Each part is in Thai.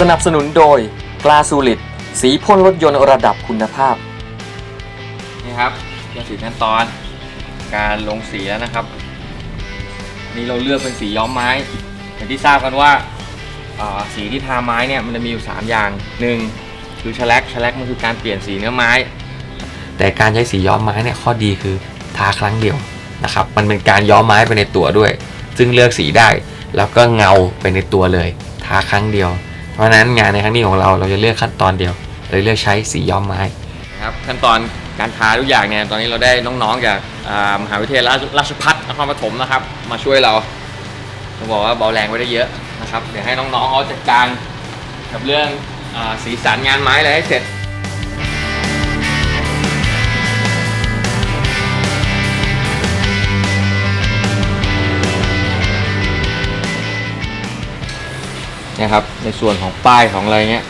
สนับสนุนโดยกลาสูลิดสีพ่นรถยนต์ระดับคุณภาพ นี่ครับจะถึงขั้นตอนการลงสีแล้วนะครับ นี่เราเลือกเป็นสีย้อมไม้อย่างที่ทราบกันว่าอ่าสีที่ทาไม้เนี่ยมันจะมีอยู่ 3 อย่างหนึ่งคือชแลกชแลกมันคือการเปลี่ยนสีเนื้อไม้ แต่การใช้สีย้อมไม้เนี่ยข้อดีคือทาครั้งเดียวนะครับ มันเป็นการย้อมไม้ไปในตัวด้วย ซึ่งเลือกสีได้แล้วก็เงาไปในตัวเลย ทาครั้งเดียว เพราะฉะนั้นงานในครั้งนี้ของเราเราจะเลือกขั้นตอนเดียวเลยเลือกใช้สีย้อมไม้นะครับขั้นตอนการทาทุกอย่างเนี่ยตอนนี้เราได้น้องๆจากมหาวิทยาลัยราชพัฒนครปฐมนะครับ มาช่วยเราต้องบอกว่าเบาแรงไว้ได้เยอะนะครับเดี๋ยวให้น้องๆเขาจัดการกับเรื่องอสีสันงานไม้อะไรให้เสร็จ นี่ยครับ ในส่วนของป้ายของอะไรเงี้ย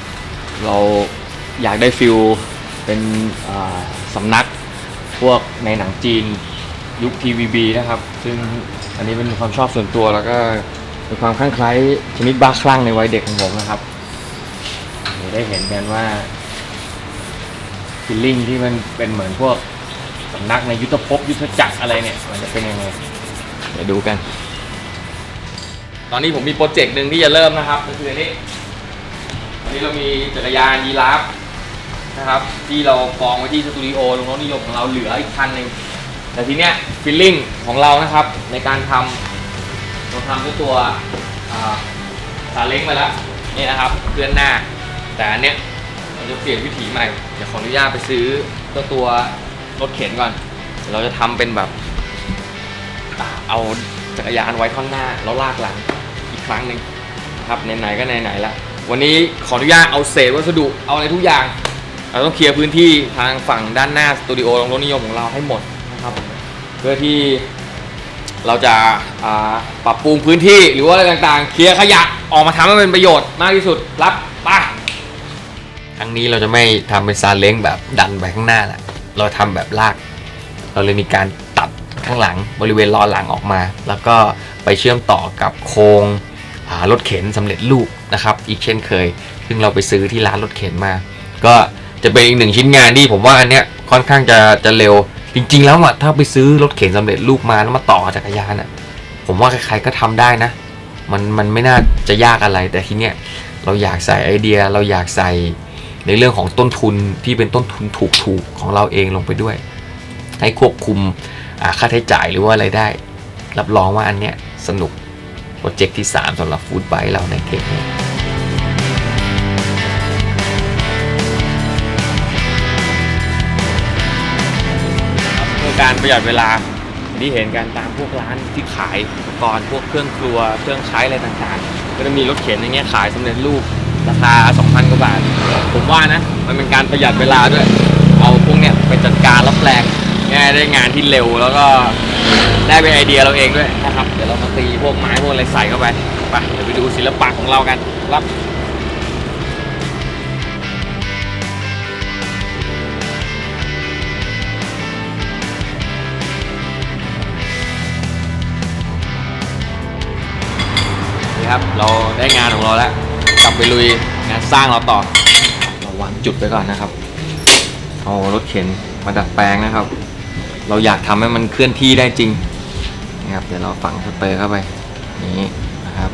เราอยากได้ฟิลเป็นสำนักพวกในหนังจีนยุค TVB นะครับ ซึ่งอันนี้เป็นความชอบส่วนตัวแล้วก็เป็นความคลั่งไคล้ชนิดบ้าคลั่งในวัยเด็กของผมนะครับได้เห็นกันว่าฟิลลิ่งที่มันเป็นเหมือนพวกสำนักในยุทธภพยุทธจักรอะไรเนี่ย มันจะเป็นยังไงเดี๋ยวดูกัน ตอนนี้ผมมีโปรเจกต์หนึ่งที่จะเริ่มนะครับก็คืออันนี้อันนี้เรามีจักรยานยีราฟนะครับ ที่เรากองไว้ที่สตูดิโอลงรถนิยมของเราเหลืออีกคันหนึ่งแต่ทีเนี้ยฟิลลิ่งของเรานะครับในการทำเราทำด้วยตัวอ่าซาเล้งไปแล้วนี่นะครับเคลื่อนหน้า แต่อันเนี้ยเราจะเปลี่ยนวิถีใหม่เดี๋ยวขออนุญาตไปซื้อตัวตัวรถเข็นก่อนเดี๋ยวเราจะทำเป็นแบบเอาจักรยานไว้ข้างหน้าแล้วลากหลัง ครั้งหนึ่งนะครับไหนๆก็ไหนๆละวันนี้ขออนุญาตเอาเศษวัสดุเอาอะไรทุกอย่าง เราต้องเคลียร์พื้นที่ทางฝั่งด้านหน้าสตูดิโอรถนิยมของเราให้หมดนะครับ เพื่อที่เราจะาปรับปรุงพื้นที่หรือว่าอะไรต่างๆ เคลียร์ขยะออกมาทำให้เป็นประโยชน์มากที่สุดรับไปครั้งนี้เราจะไม่ทำเป็นซาเล้งแบบดันไปข้างหน้าละเราทำแบบลาก เราเลยมีการตัดข้างหลังบริเวณล้อหลังออกมา แล้วก็ไปเชื่อมต่อกับโครง รถเข็นสำเร็จรูปนะครับ อีกเช่นเคย ซึ่งเราไปซื้อที่ร้านรถเข็นมา ก็จะเป็นอีกหนึ่งชิ้นงานที่ผมว่าอันเนี้ยค่อนข้างจะจะเร็ว จริง ๆ แล้วอะถ้าไปซื้อรถเข็นสำเร็จรูปมาแล้วมาต่อจักรยานอะผมว่าใครๆก็ทำได้นะ มันมันไม่น่าจะยากอะไรแต่ทีเนี้ยเราอยากใส่ไอเดียเราอยากใส่ในเรื่องของต้นทุนที่เป็นต้นทุนถูกๆของเราเองลงไปด้วย ให้ควบคุมค่าใช้จ่ายหรือว่าอะไรได้ รับรองว่าอันเนี้ยสนุก รเจกต์ที่ 3สำหรับฟู้ดไบเราในเทปนี้การประหยัดเวลาที่เห็นกันตามพวกร้านที่ขายอุปกรณ์พวกเครื่องครัวเครื่องใช้อะไรต่างๆ ก็จะมีรถเข็นอย่างเงี้ยขายสำเร็จรูปราคา 2,000 กว่าบาท ผมว่านะ มันเป็นการประหยัดเวลาด้วย เอาพวกเนี้ยไปจัดการรับแปลงง่ายได้งานที่เร็วแล้วก็ ได้เป็นไอเดียเราเองด้วยนะครับ เดี๋ยวเรามาตีพวกไม้พวกอะไรใส่เข้าไปไปเดี๋ยวไปดูศิลปะของเรากันครับนี่ครับเราได้งานของเราแล้วกลับไปลุยงานสร้างเราต่อเราวางจุดไปก่อนนะครับเอารถเข็นมาดัดแปลงนะครับ เราอยากทำให้มันเคลื่อนที่ได้จริง นะครับเดี๋ยวเราฝังสเปอร์เข้าไปนี้นะครับ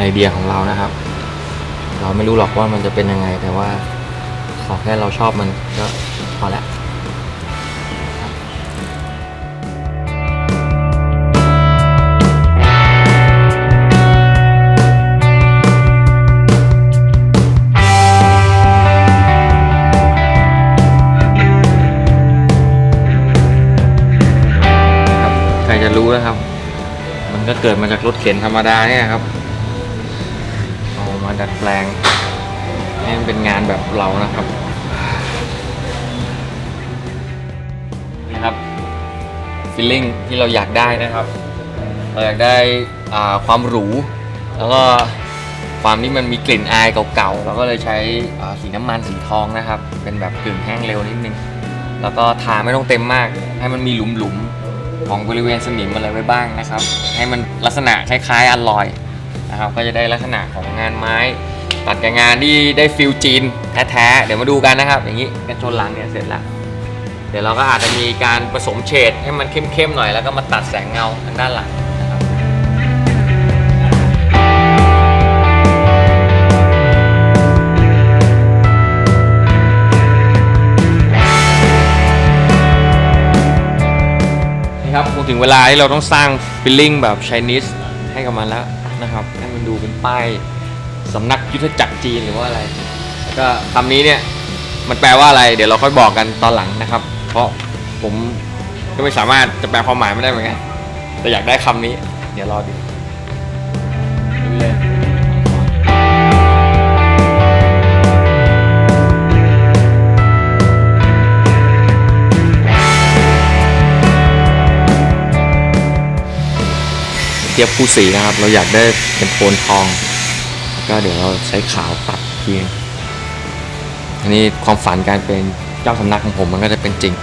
ไอเดียของเรานะครับ เราไม่รู้หรอกว่ามันจะเป็นยังไงแต่ว่าขอแค่เราชอบมันก็พอแล้วใครจะรู้นะครับ มันก็เกิดมาจากรถเข็นธรรมดาเนี่ยครับ ดัดแปลงให้มันเป็นงานแบบเรานะครับนะครับฟีลลิ่งที่เราอยากได้นะครับ เราอยากได้ความหรู แล้วก็ความที่มันมีกลิ่นอายเก่าๆเราก็เลยใช้สีน้ำมันสีทองนะครับ เป็นแบบกึ่งแห้งเร็วนิดนึง แล้วก็ทาไม่ต้องเต็มมาก ให้มันมีหลุมๆของบริเวณสนิมอะไรไว้บ้างนะครับ ให้มันลักษณะคล้ายๆอัลลอย นะครับก็จะได้ลักษณะของงานไม้ ตัดกับงานที่ได้ฟิลจีนแท้ๆเดี๋ยวมาดูกันนะครับ อย่างนี้กันชนหลังเนี่ยเสร็จแล้วเดี๋ยวเราก็อาจจะมีการผสมเฉดให้มันเข้มๆหน่อยแล้วก็มาตัดแสงเงาทางด้านหลังนะครับนี่ครับคงถึงเวลาที่เราต้องสร้างฟิลลิ่งแบบช i นิสให้กับมันแล้ว นะครับให้มันดูเป็นป้ายสำนักยุทธจักรจีนหรือว่าอะไร แล้วก็คำนี้เนี่ยมันแปลว่าอะไร เดี๋ยวเราค่อยบอกกันตอนหลังนะครับ เพราะผมก็ไม่สามารถจะแปลความหมายไม่ได้เหมือนกันแต่อยากได้คำนี้ เดี๋ยวรอดูดู ทียบคู่สีนะครับ เราอยากได้เป็นโทนทองแล้วก็เดี๋ยวเราใช้ขาวตัดเพียงอันนี้ความฝันการเป็นเจ้าสำนักของผมมันก็จะเป็นจริง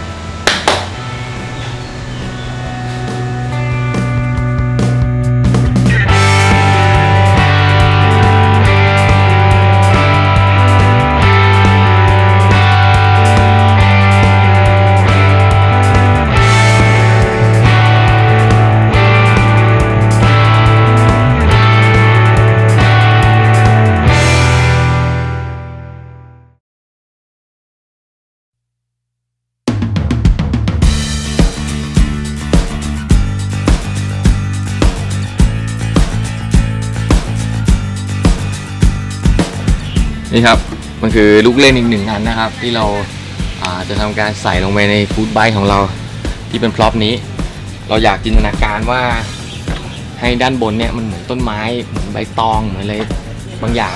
นี่ครับ มันคือลูกเล่นอีกหนึ่งอันนะครับ ที่เราาจะทำการใส่ลงไปในฟูดไบของเราที่เป็นพร็อพนี้ เราอยากจินตนาการว่าให้ด้านบนเนี่ยมันเหมือนต้นไม้เหมือนใบตองเหมือนอะไรบางอย่าง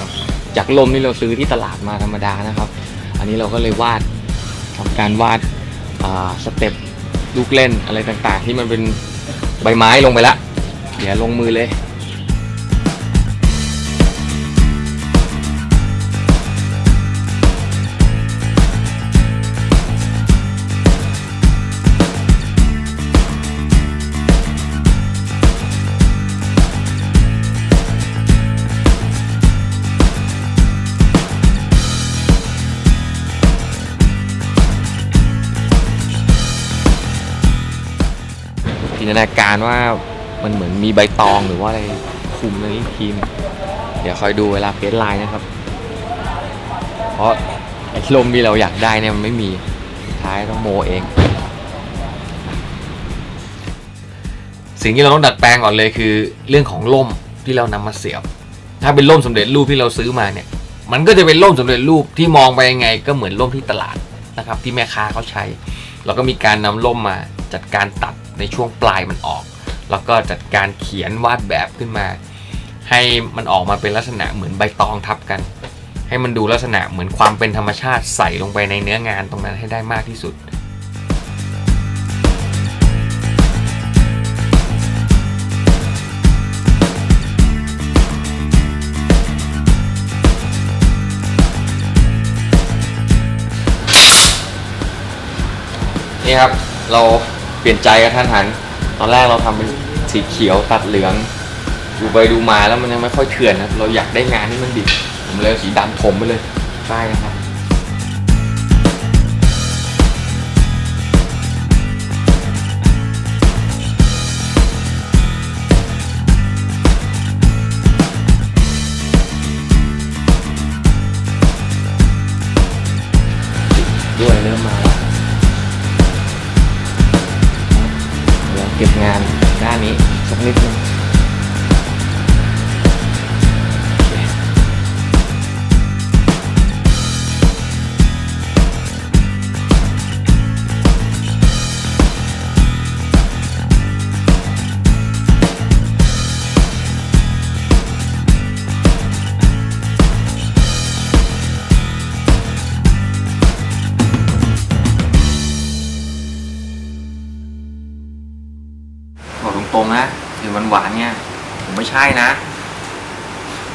จากลมที่เราซื้อที่ตลาดมาธรรมดานะครับ อันนี้เราก็เลยวาดทำการวาดาสเต็ปลูกเล่นอะไรต่างๆ ที่มันเป็นใบไม้ลงไปละเดี๋ยวลงมือเลย ตนาการว่ามันเหมือนมีใบตองหรือว่าอะไรคลุมในทีม เดี๋ยวคอยดูเวลาเฟซไลน์นะครับ เพราะไอ้ลมที่เราอยากได้เนี่ยมันไม่มีสุดท้ายต้องโมเอง สิ่งที่เราต้องดัดแปลงก่อนเลยคือ เรื่องของล่มที่เรานำมาเสียบ ถ้าเป็นล่มสำเร็จรูปที่เราซื้อมาเนี่ย มันก็จะเป็นล่มสำเร็จรูปที่มองไปยังไง ก็เหมือนล่มที่ตลาดนะครับ ที่แม่ค้าเขาใช้ เราก็มีการนำล่มมาจัดการตัด ในช่วงปลายมันออก แล้วก็จัดการเขียนวาดแบบขึ้นมา ให้มันออกมาเป็นลักษณะเหมือนใบตองทับกัน ให้มันดูลักษณะเหมือนความเป็นธรรมชาติใส่ลงไปในเนื้องานตรงนั้นให้ได้มากที่สุดนี่ครับเรา เปลี่ยนใจกันทันหัน ตอนแรกเราทำเป็นสีเขียวตัดเหลือง ดูไปดูมาแล้วมันยังไม่ค่อยเถื่อนนะเราอยากได้งานที่มันดิบผมเลยสีดำถมไปเลยได้นะครับ ตรงนะหวานๆเนี่ยผมไม่ใช่นะ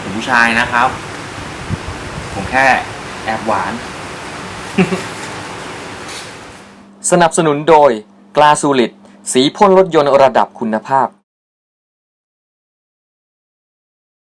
ผมผู้ชายนะครับ ผมแค่แอบหวาน สนับสนุนโดยกลาสูลิดสีพ่นรถยนต์ระดับคุณภาพ